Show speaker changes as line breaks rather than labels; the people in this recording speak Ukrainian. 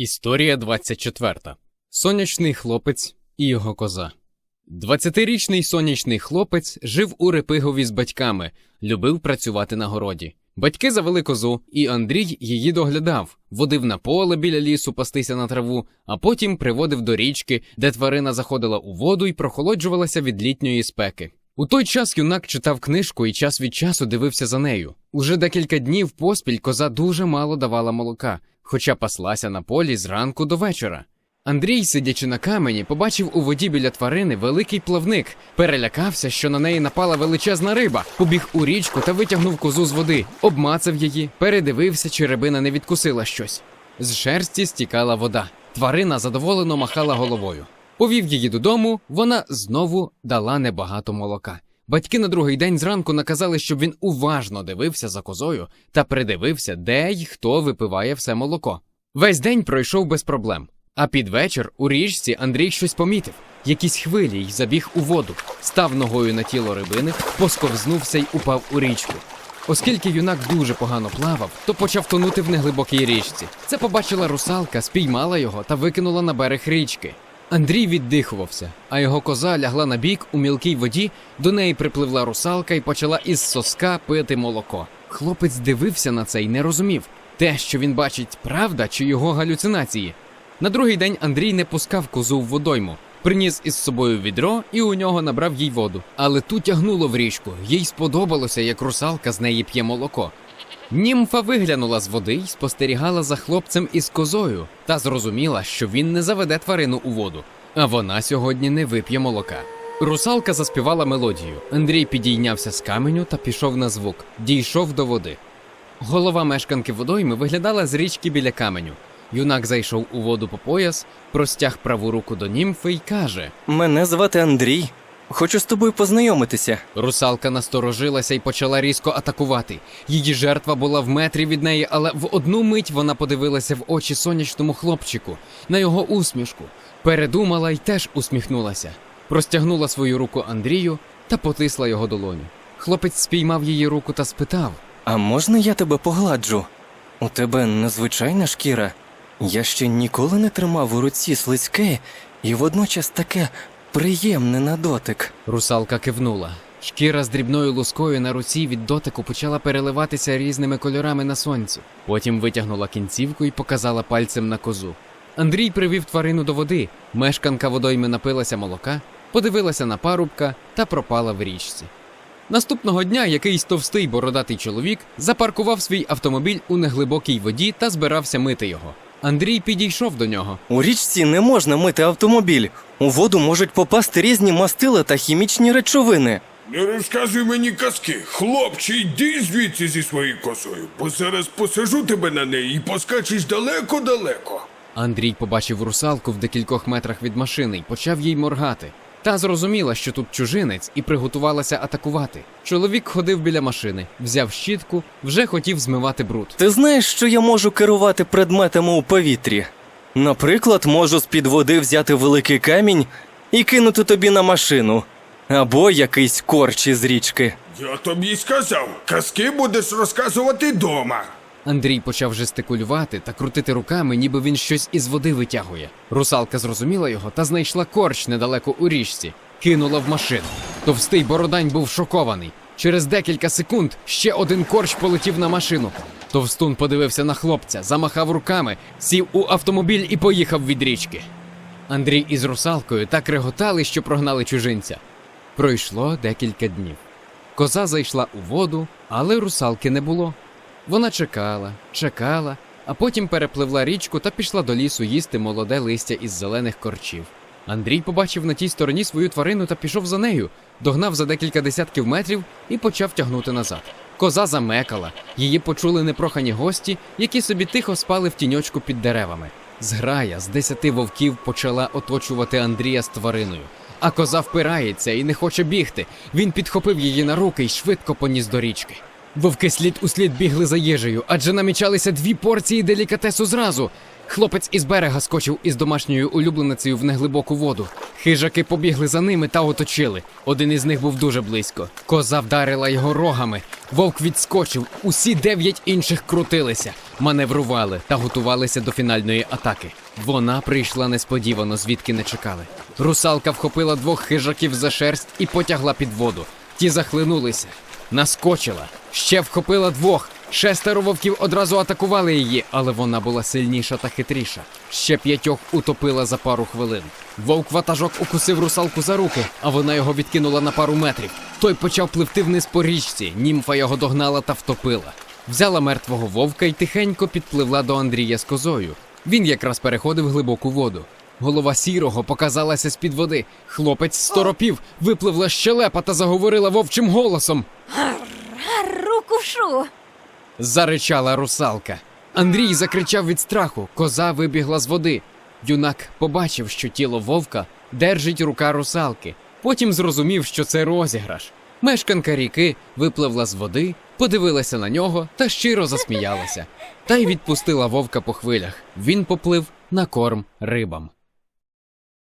Історія 24. Сонячний хлопець і його коза. 20-річний сонячний хлопець жив у Репигові з батьками, любив працювати на городі. Батьки завели козу, і Андрій її доглядав, водив на поле біля лісу пастися на траву, а потім приводив до річки, де тварина заходила у воду і прохолоджувалася від літньої спеки. У той час юнак читав книжку і час від часу дивився за нею. Уже декілька днів поспіль коза дуже мало давала молока, хоча паслася на полі зранку до вечора. Андрій, сидячи на камені, побачив у воді біля тварини великий плавник, перелякався, що на неї напала величезна риба, побіг у річку та витягнув козу з води, обмацав її, передивився, чи рибина не відкусила щось. З шерсті стікала вода. Тварина задоволено махала головою. Повів її додому, вона знову дала небагато молока. Батьки на другий день зранку наказали, щоб він уважно дивився за козою та придивився, де й хто випиває все молоко. Весь день пройшов без проблем. А під вечір у річці Андрій щось помітив. Якісь хвилі й забіг у воду, став ногою на тіло рибини, посковзнувся й упав у річку. Оскільки юнак дуже погано плавав, то почав тонути в неглибокій річці. Це побачила русалка, спіймала його та викинула на берег річки. Андрій віддихувався, а його коза лягла на бік у мілкій воді, до неї припливла русалка і почала із соска пити молоко. Хлопець дивився на це і не розумів, те, що він бачить, правда чи його галюцинації. На другий день Андрій не пускав козу в водойму, приніс із собою відро і у нього набрав їй воду. Але ту тягнуло в річку, їй сподобалося, як русалка з неї п'є молоко. Німфа виглянула з води й спостерігала за хлопцем із козою та зрозуміла, що він не заведе тварину у воду, а вона сьогодні не вип'є молока. Русалка заспівала мелодію. Андрій підійнявся з каменю та пішов на звук, дійшов до води. Голова мешканки водойми виглядала з річки біля каменю. Юнак зайшов у воду по пояс, простяг праву руку до німфи й каже:
Мене звати Андрій. Хочу з тобою познайомитися.
Русалка насторожилася й почала різко атакувати. Її жертва була в метрі від неї, але в одну мить вона подивилася в очі сонячному хлопчику, на його усмішку, передумала й теж усміхнулася. Простягнула свою руку Андрію та потисла його долоню. Хлопець спіймав її руку та спитав:
А можна я тебе погладжу? У тебе незвичайна шкіра. Я ще ніколи не тримав у руці слизьке і водночас таке приємне на дотик.
Русалка кивнула. Шкіра з дрібною лускою на руці від дотику почала переливатися різними кольорами на сонці. Потім витягнула кінцівку і показала пальцем на козу. Андрій привів тварину до води. Мешканка водойми напилася молока, подивилася на парубка та пропала в річці. Наступного дня якийсь товстий бородатий чоловік запаркував свій автомобіль у неглибокій воді та збирався мити його. Андрій підійшов до нього.
У річці не можна мити автомобіль. У воду можуть попасти різні мастила та хімічні речовини.
Не розказуй мені казки. Хлопче, йди звідси зі своєю косою, бо зараз посажу тебе на неї і поскачеш далеко-далеко.
Андрій побачив русалку в декількох метрах від машини і почав їй моргати. Та зрозуміла, що тут чужинець, і приготувалася атакувати. Чоловік ходив біля машини, взяв щітку, вже хотів змивати бруд.
Ти знаєш, що я можу керувати предметами у повітрі? Наприклад, можу з-під води взяти великий камінь і кинути тобі на машину. Або якийсь корч із річки.
Я тобі сказав, казки будеш розказувати дома.
Андрій почав жестикулювати та крутити руками, ніби він щось із води витягує. Русалка зрозуміла його та знайшла корч недалеко у річці, кинула в машину. Товстий бородань був шокований. Через декілька секунд ще один корч полетів на машину. Товстун подивився на хлопця, замахав руками, сів у автомобіль і поїхав від річки. Андрій із русалкою так реготали, що прогнали чужинця. Пройшло декілька днів. Коза зайшла у воду, але русалки не було. Вона чекала, чекала, а потім перепливла річку та пішла до лісу їсти молоде листя із зелених корчів. Андрій побачив на тій стороні свою тварину та пішов за нею, догнав за декілька десятків метрів і почав тягнути назад. Коза замекала, її почули непрохані гості, які собі тихо спали в тіньочку під деревами. Зграя з десяти вовків почала оточувати Андрія з твариною. А коза впирається і не хоче бігти. Він підхопив її на руки і швидко поніс до річки. Вовки слід у слід бігли за їжею, адже намічалися дві порції делікатесу зразу. Хлопець із берега скочив із домашньою улюбленицею в неглибоку воду. Хижаки побігли за ними та оточили. Один із них був дуже близько. Коза вдарила його рогами. Вовк відскочив. Усі дев'ять інших крутилися, маневрували та готувалися до фінальної атаки. Вона прийшла несподівано, звідки не чекали. Русалка вхопила двох хижаків за шерсть і потягла під воду. Ті захлинулися. Наскочила. Ще вхопила двох. Шестеро вовків одразу атакували її, але вона була сильніша та хитріша. Ще п'ятьох утопила за пару хвилин. Вовк ватажок укусив русалку за руки, а вона його відкинула на пару метрів. Той почав пливти вниз по річці. Німфа його догнала та втопила. Взяла мертвого вовка і тихенько підпливла до Андрія з козою. Він якраз переходив глибоку воду. Голова сірого показалася з-під води. Хлопець сторопів, випливла щелепа та заговорила вовчим голосом.
Рукушу.
Заричала русалка. Андрій закричав від страху, коза вибігла з води. Юнак побачив, що тіло вовка держить рука русалки. Потім зрозумів, що це розіграш. Мешканка ріки випливла з води, подивилася на нього та щиро засміялася. Та й відпустила вовка по хвилях. Він поплив на корм рибам.